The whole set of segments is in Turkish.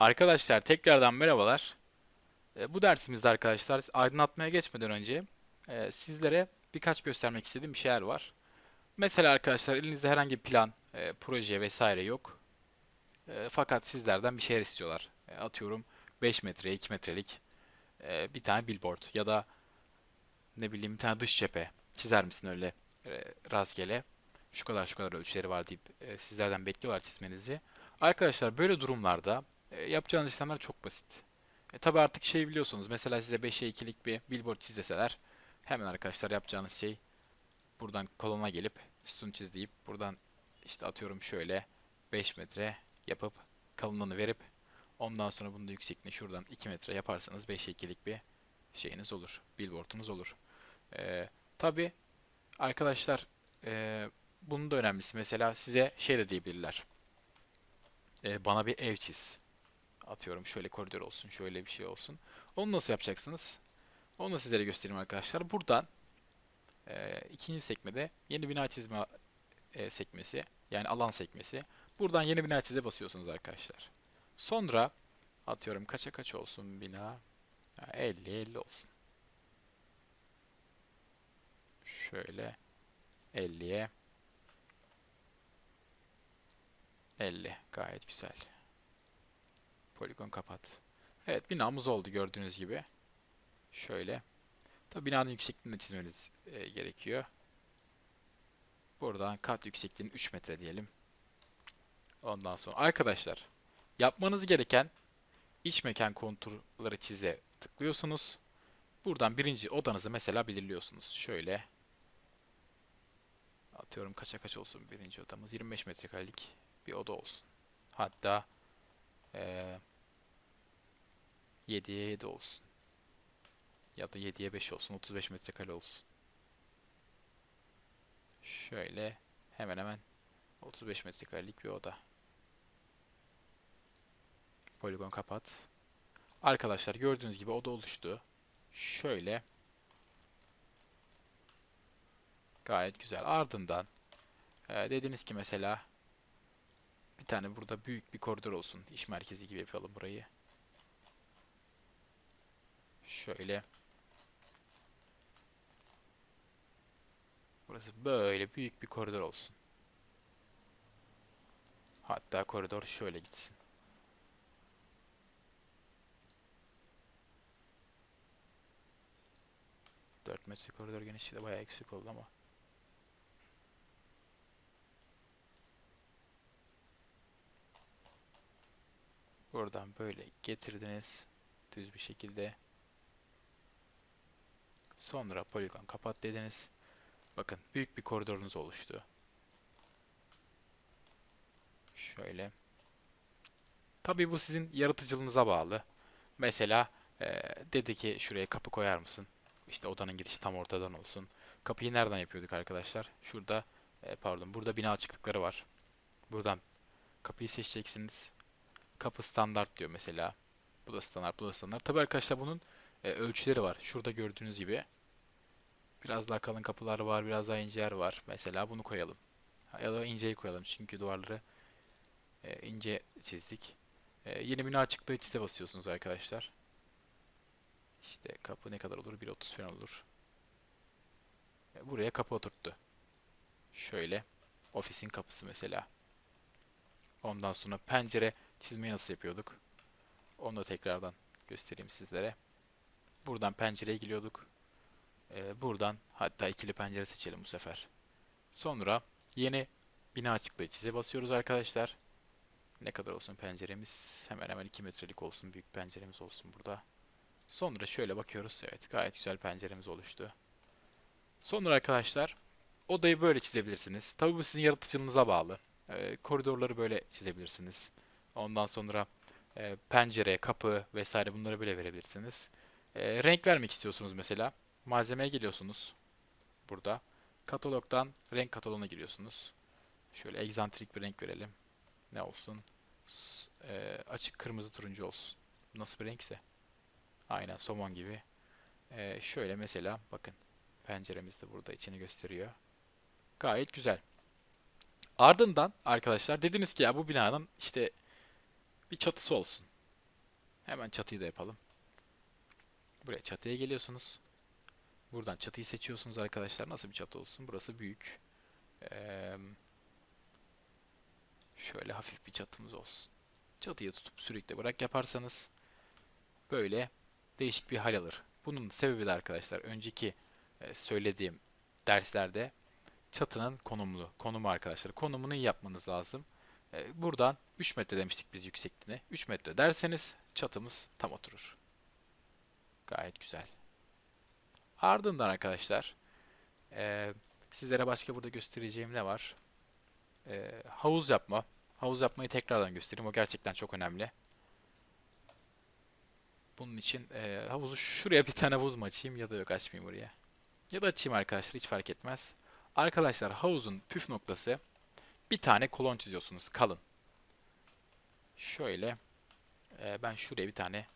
Arkadaşlar tekrardan merhabalar. E, Bu dersimizde arkadaşlar aydınlatmaya geçmeden önce e, sizlere birkaç göstermek istediğim bir şeyler var. Mesela arkadaşlar elinizde herhangi bir plan, e, proje vesaire yok. E, Fakat sizlerden bir şeyler istiyorlar. E, Atıyorum 5 metre, 2 metrelik e, bir tane billboard ya da ne bileyim bir tane dış cephe çizer misin öyle e, rastgele? Şu kadar şu kadar ölçüleri var deyip e, sizlerden bekliyorlar çizmenizi. Arkadaşlar böyle durumlarda e, yapacağınız işlemler çok basit. E, tabi artık şey biliyorsunuz. Mesela size 5'e 2'lik bir billboard çiz deseler hemen arkadaşlar yapacağınız şey buradan kolona gelip sütun çiz deyip buradan işte atıyorum şöyle 5 metre yapıp kalınlığını verip ondan sonra bunu da yüksekliğini şuradan 2 metre yaparsanız 5'e 2'lik bir şeyiniz olur. Billboard'unuz olur. E, tabi arkadaşlar e, bunun da önemlisi mesela size şey de diyebilirler. E, bana bir ev çiz. Atıyorum şöyle koridor olsun, şöyle bir şey olsun. Onu nasıl yapacaksınız? Onu da sizlere göstereyim arkadaşlar. Buradan e, ikinci sekmede yeni bina çizme e, sekmesi, yani alan sekmesi. Buradan yeni bina çize basıyorsunuz arkadaşlar. Sonra atıyorum kaça kaç olsun bina? 50 50 olsun. Şöyle 50'ye 50 gayet güzel. Poligon kapat. Evet binamız oldu gördüğünüz gibi. Şöyle. Tabi binanın yüksekliğini çizmeniz e, gerekiyor. Buradan kat yüksekliğini 3 metre diyelim. Ondan sonra arkadaşlar yapmanız gereken iç mekan konturları çize tıklıyorsunuz. Buradan birinci odanızı mesela belirliyorsunuz. Şöyle atıyorum kaça kaç olsun birinci odamız 25 metrekarelik bir oda olsun. Hatta eee 7'ye 7 olsun. Ya da 7'ye 5 olsun. 35 metrekare olsun. Şöyle hemen hemen 35 metrekarelik bir oda. Poligon kapat. Arkadaşlar gördüğünüz gibi oda oluştu. Şöyle gayet güzel. Ardından e, dediniz ki mesela bir tane burada büyük bir koridor olsun. İş merkezi gibi yapalım burayı. Şöyle. Burası böyle büyük bir koridor olsun. Hatta koridor şöyle gitsin. Dört metre koridor genişliği de bayağı yüksek oldu ama. Buradan böyle getirdiniz. Düz bir şekilde. Sonra poligon kapat dediniz. Bakın büyük bir koridorunuz oluştu. Şöyle. Tabii bu sizin yaratıcılığınıza bağlı. Mesela eee, dedi ki şuraya kapı koyar mısın? İşte odanın girişi tam ortadan olsun. Kapıyı nereden yapıyorduk arkadaşlar? Şurada, e, pardon, burada bina açıklıkları var. Buradan kapıyı seçeceksiniz. Kapı standart diyor mesela. Bu da standart, bu da standart. Tabii arkadaşlar bunun e, ölçüleri var. Şurada gördüğünüz gibi. Biraz daha kalın kapılar var, biraz daha ince yer var. Mesela bunu koyalım. Ya da inceyi koyalım çünkü duvarları e, ince çizdik. E, yeni bina açıklığı çize basıyorsunuz arkadaşlar. İşte kapı ne kadar olur? 1.30 falan olur. E, buraya kapı oturttu. Şöyle. Ofisin kapısı mesela. Ondan sonra pencere çizmeyi nasıl yapıyorduk? Onu da tekrardan göstereyim sizlere. Buradan pencereye giriyorduk. Ee, buradan hatta ikili pencere seçelim bu sefer. Sonra yeni bina açıklığı çize basıyoruz arkadaşlar. Ne kadar olsun penceremiz? Hemen hemen 2 metrelik olsun. Büyük penceremiz olsun burada. Sonra şöyle bakıyoruz. Evet gayet güzel penceremiz oluştu. Sonra arkadaşlar odayı böyle çizebilirsiniz. Tabii bu sizin yaratıcılığınıza bağlı. Ee, koridorları böyle çizebilirsiniz. Ondan sonra e, pencere, kapı vesaire bunları böyle verebilirsiniz. E, renk vermek istiyorsunuz mesela. Malzemeye geliyorsunuz. Burada. Katalogdan renk kataloğuna giriyorsunuz. Şöyle egzantrik bir renk verelim. Ne olsun? E, açık kırmızı turuncu olsun. Nasıl bir renkse. Aynen somon gibi. E, şöyle mesela bakın. Penceremiz de burada içini gösteriyor. Gayet güzel. Ardından arkadaşlar dediniz ki ya bu binanın işte bir çatısı olsun. Hemen çatıyı da yapalım. Buraya çatıya geliyorsunuz. Buradan çatıyı seçiyorsunuz arkadaşlar. Nasıl bir çatı olsun? Burası büyük. Ee, şöyle hafif bir çatımız olsun. Çatıyı tutup sürekli bırak yaparsanız böyle değişik bir hal alır. Bunun sebebi de arkadaşlar önceki e, söylediğim derslerde çatının konumlu. Konumu arkadaşlar. Konumunu iyi yapmanız lazım. E, buradan 3 metre demiştik biz yüksekliğine. 3 metre derseniz çatımız tam oturur. Gayet güzel. Ardından arkadaşlar e, sizlere başka burada göstereceğim ne var? E, havuz yapma. Havuz yapmayı tekrardan göstereyim. O gerçekten çok önemli. Bunun için e, havuzu şuraya bir tane havuz mu açayım ya da yok açmayayım buraya. Ya da açayım arkadaşlar hiç fark etmez. Arkadaşlar havuzun püf noktası bir tane kolon çiziyorsunuz kalın. Şöyle e, ben şuraya bir tane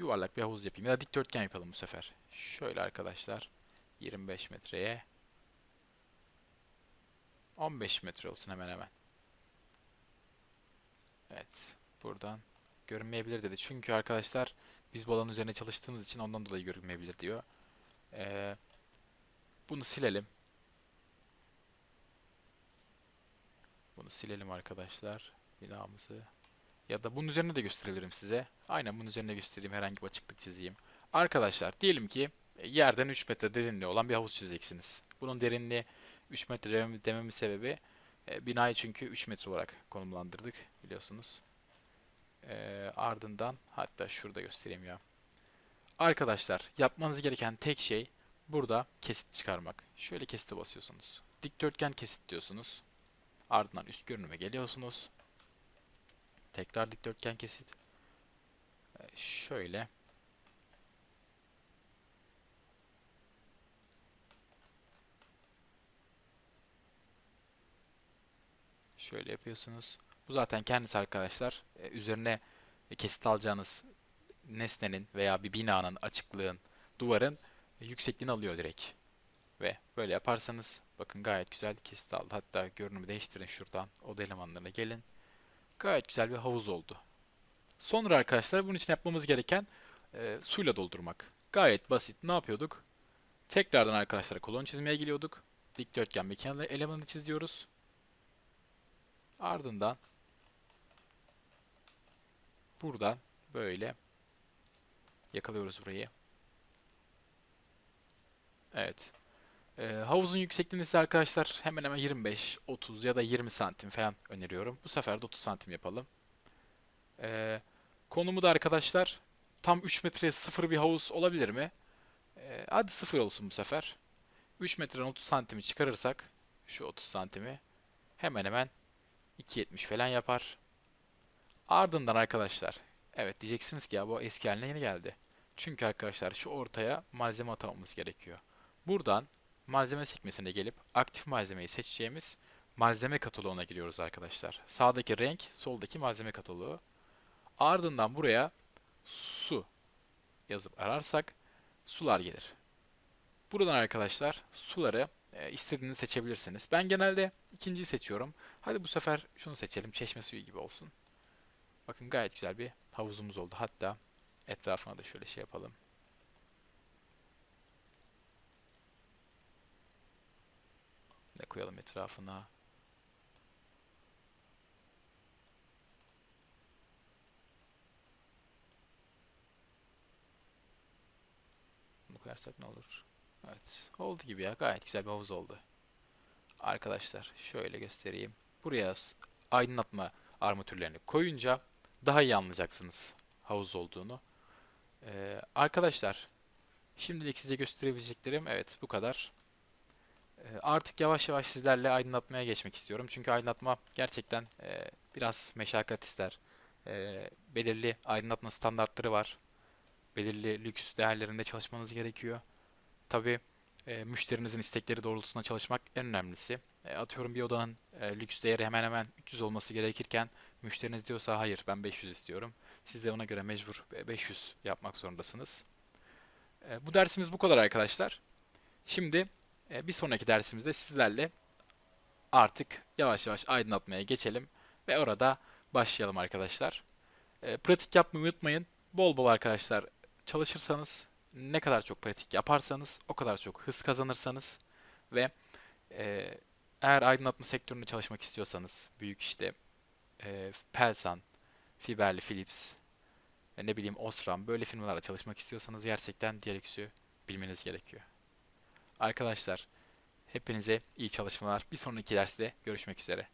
yuvarlak bir havuz yapayım ya da dikdörtgen yapalım bu sefer. Şöyle arkadaşlar 25 metreye 15 metre olsun hemen hemen. Evet buradan görünmeyebilir dedi. Çünkü arkadaşlar biz bu alanın üzerine çalıştığımız için ondan dolayı görünmeyebilir diyor. Ee, bunu silelim. Bunu silelim arkadaşlar. Binamızı. Ya da bunun üzerine de gösterebilirim size. Aynen bunun üzerine göstereyim. Herhangi bir açıklık çizeyim. Arkadaşlar diyelim ki e, yerden 3 metre derinliği olan bir havuz çizeceksiniz. Bunun derinliği 3 metre demem- dememin sebebi e, binayı çünkü 3 metre olarak konumlandırdık biliyorsunuz. E, ardından hatta şurada göstereyim ya. Arkadaşlar yapmanız gereken tek şey burada kesit çıkarmak. Şöyle kesite basıyorsunuz. Dikdörtgen kesit diyorsunuz. Ardından üst görünüme geliyorsunuz. Tekrar dikdörtgen kesit. E, Şöyle. Şöyle yapıyorsunuz. Bu zaten kendisi arkadaşlar. e, Üzerine kesit alacağınız nesnenin veya bir binanın, açıklığın, duvarın yüksekliğini alıyor direkt. Ve böyle yaparsanız bakın gayet güzel kesit aldı. Hatta görünümü değiştirin şuradan. Oda elemanlarına gelin. Gayet güzel bir havuz oldu. Sonra arkadaşlar bunun için yapmamız gereken e, suyla doldurmak. Gayet basit. Ne yapıyorduk? Tekrardan arkadaşlar kolon çizmeye geliyorduk. Dikdörtgen bir kenar elemanını çiziyoruz. Ardından buradan böyle yakalıyoruz burayı. Evet. Ee, havuzun yüksekliğini ise arkadaşlar hemen hemen 25, 30 ya da 20 santim falan öneriyorum. Bu sefer de 30 santim yapalım. Ee, konumu da arkadaşlar tam 3 metreye sıfır bir havuz olabilir mi? Ee, hadi sıfır olsun bu sefer. 3 metreden 30 santimi çıkarırsak şu 30 santimi hemen hemen 2.70 falan yapar. Ardından arkadaşlar evet diyeceksiniz ki ya bu eski haline yeni geldi. Çünkü arkadaşlar şu ortaya malzeme atamamız gerekiyor. Buradan malzeme sekmesine gelip aktif malzemeyi seçeceğimiz malzeme kataloğuna giriyoruz arkadaşlar. Sağdaki renk, soldaki malzeme kataloğu. Ardından buraya su yazıp ararsak sular gelir. Buradan arkadaşlar suları e, istediğinizi seçebilirsiniz. Ben genelde ikinciyi seçiyorum. Hadi bu sefer şunu seçelim. Çeşme suyu gibi olsun. Bakın gayet güzel bir havuzumuz oldu. Hatta etrafına da şöyle şey yapalım. Koyalım etrafına? Bunu koyarsak ne olur? Evet. Oldu gibi ya. Gayet güzel bir havuz oldu. Arkadaşlar şöyle göstereyim. Buraya aydınlatma armatürlerini koyunca daha iyi anlayacaksınız havuz olduğunu. Ee, arkadaşlar şimdilik size gösterebileceklerim evet bu kadar. Ee, artık yavaş yavaş sizlerle aydınlatmaya geçmek istiyorum. Çünkü aydınlatma gerçekten e, biraz meşakkat ister. Ee, belirli aydınlatma standartları var. Belirli lüks değerlerinde çalışmanız gerekiyor. Tabii e, müşterinizin istekleri doğrultusunda çalışmak en önemlisi. E, atıyorum bir odanın e, lüks değeri hemen hemen 300 olması gerekirken müşteriniz diyorsa hayır ben 500 istiyorum. Siz de ona göre mecbur e, 500 yapmak zorundasınız. E, bu dersimiz bu kadar arkadaşlar. Şimdi e, bir sonraki dersimizde sizlerle artık yavaş yavaş aydınlatmaya geçelim ve orada başlayalım arkadaşlar. E, pratik yapmayı unutmayın. Bol bol arkadaşlar çalışırsanız, ne kadar çok pratik yaparsanız, o kadar çok hız kazanırsanız ve e, eğer aydınlatma sektöründe çalışmak istiyorsanız, büyük işte e, Pelsan, Fiberli Philips, e, ne bileyim Osram böyle firmalarla çalışmak istiyorsanız gerçekten DLX'i bilmeniz gerekiyor. Arkadaşlar hepinize iyi çalışmalar. Bir sonraki derste görüşmek üzere.